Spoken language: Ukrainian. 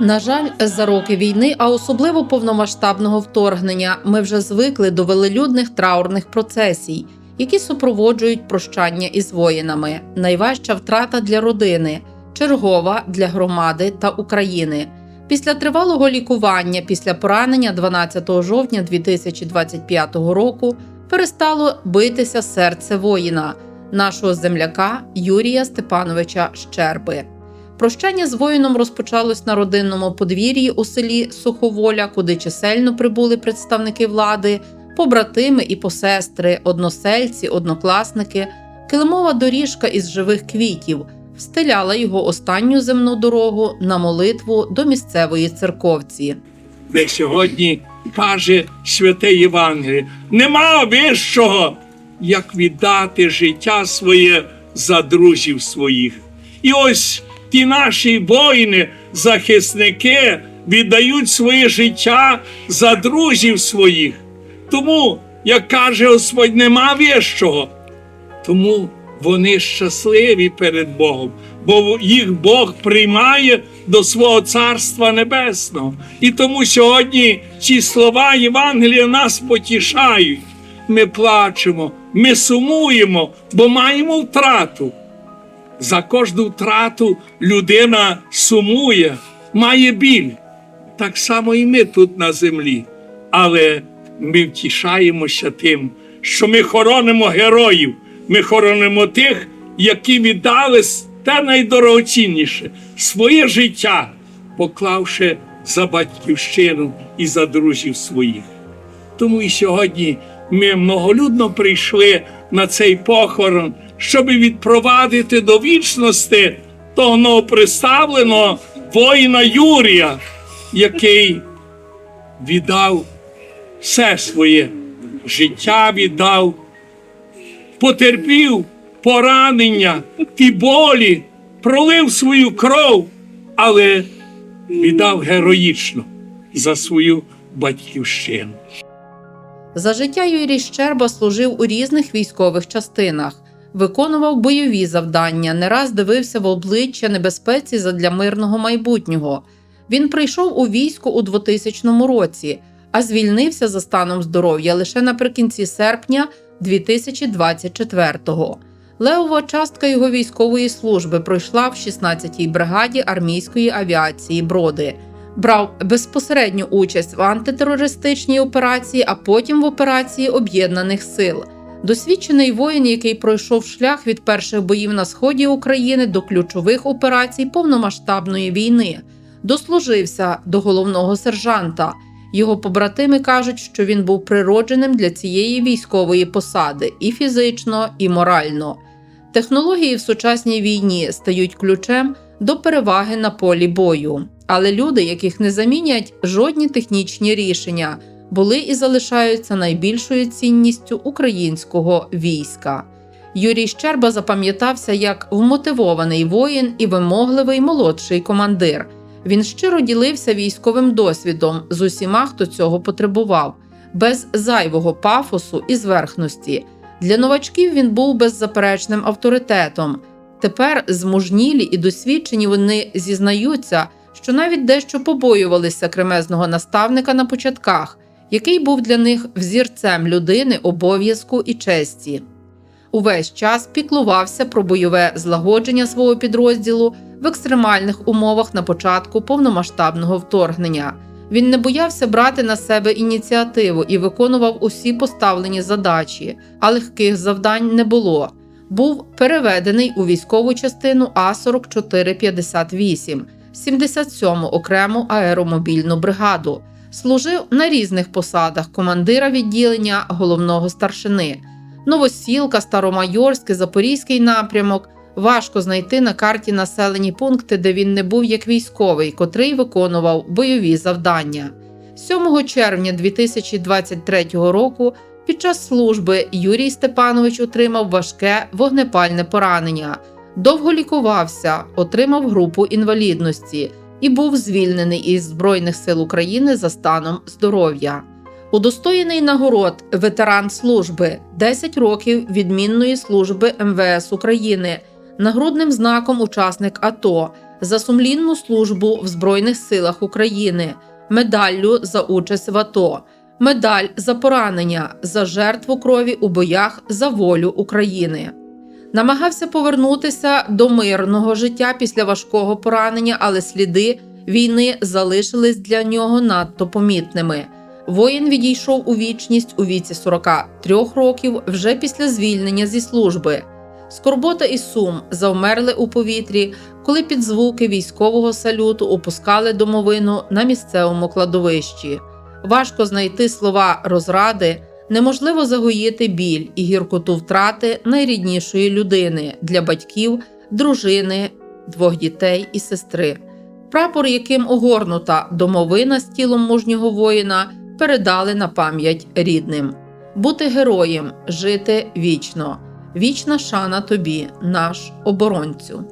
На жаль, за роки війни, а особливо повномасштабного вторгнення, ми вже звикли до велелюдних траурних процесій, які супроводжують прощання із воїнами. Найважча втрата для родини, чергова для громади та України. Після тривалого лікування, після поранення 12 жовтня 2025 року перестало битися серце воїна, нашого земляка Юрія Степановича Щерби. Прощання з воїном розпочалось на родинному подвір'ї у селі Суховоля, куди чисельно прибули представники влади, побратими і посестри, односельці, однокласники. Килимова доріжка із живих квітів встиляла його останню земну дорогу на молитву до місцевої церковці. де сьогодні каже святе Євангеліє, нема вищого, як віддати життя своє за друзів своїх. І ось ті наші воїни, захисники, віддають своє життя за друзів своїх. Тому, як каже Господь, нема вищого. Тому вони щасливі перед Богом, бо їх Бог приймає до свого Царства Небесного. І тому сьогодні ці слова Євангелія нас потішають. Ми плачемо, ми сумуємо, бо маємо втрату. За кожну втрату людина сумує, має біль. Так само і ми тут на землі. Але ми втішаємося тим, що ми хоронимо героїв, ми хоронимо тих, які віддали те найдорогоцінніше своє життя, поклавши за батьківщину і за друзів своїх. Тому і сьогодні ми многолюдно прийшли на цей похорон, щоб відпровадити до вічності того новоприставленого воїна Юрія, який віддав все своє життя віддав, потерпів поранення і болі, пролив свою кров, але віддав героїчно за свою батьківщину. За життя Юрій Щерба служив у різних військових частинах, виконував бойові завдання, не раз дивився в обличчя небезпеці задля мирного майбутнього. Він прийшов у військо у 2000 році, а звільнився за станом здоров'я лише наприкінці серпня 2024-го. Левова частка його військової служби пройшла в 16-й бригаді армійської авіації Броди. Брав безпосередню участь в антитерористичній операції, а потім в операції Об'єднаних сил. Досвідчений воїн, який пройшов шлях від перших боїв на сході України до ключових операцій повномасштабної війни, дослужився до головного сержанта. Його побратими кажуть, що він був природженим для цієї військової посади і фізично, і морально. Технології в сучасній війні стають ключем до переваги на полі бою. Але люди, яких не замінять жодні технічні рішення, були і залишаються найбільшою цінністю українського війська. Юрій Щерба запам'ятався як вмотивований воїн і вимогливий молодший командир. Він щиро ділився військовим досвідом з усіма, хто цього потребував, без зайвого пафосу і зверхності. Для новачків він був беззаперечним авторитетом. Тепер змужнілі і досвідчені вони зізнаються, що навіть дещо побоювалися кремезного наставника на початках, який був для них взірцем людини, обов'язку і честі. Увесь час піклувався про бойове злагодження свого підрозділу в екстремальних умовах на початку повномасштабного вторгнення. Він не боявся брати на себе ініціативу і виконував усі поставлені задачі, а легких завдань не було. Був переведений у військову частину А 4458 77-му окрему аеромобільну бригаду. Служив на різних посадах командира відділення головного старшини. Новосілка, Старомайорське, Запорізький напрямок. Важко знайти на карті населені пункти, де він не був як військовий, котрий виконував бойові завдання. 7 червня 2023 року під час служби Юрій Степанович отримав важке вогнепальне поранення, довго лікувався, отримав групу інвалідності і був звільнений із Збройних сил України за станом здоров'я. Удостоєний нагород ветеран служби 10 років відмінної служби МВС України нагрудним знаком учасник АТО за сумлінну службу в Збройних силах України, медаллю за участь в АТО, медаль за поранення, за жертву крові у боях за волю України. Намагався повернутися до мирного життя після важкого поранення, але сліди війни залишились для нього надто помітними. Воїн відійшов у вічність у віці 43 років вже після звільнення зі служби. Скорбота і сум завмерли у повітрі, коли під звуки військового салюту опускали домовину на місцевому кладовищі. Важко знайти слова розради, неможливо загоїти біль і гіркоту втрати найріднішої людини для батьків, дружини, двох дітей і сестри. Прапор, яким огорнута домовина з тілом мужнього воїна, передали на пам'ять рідним. Бути героєм, жити вічно. Вічна шана тобі, наш оборонцю.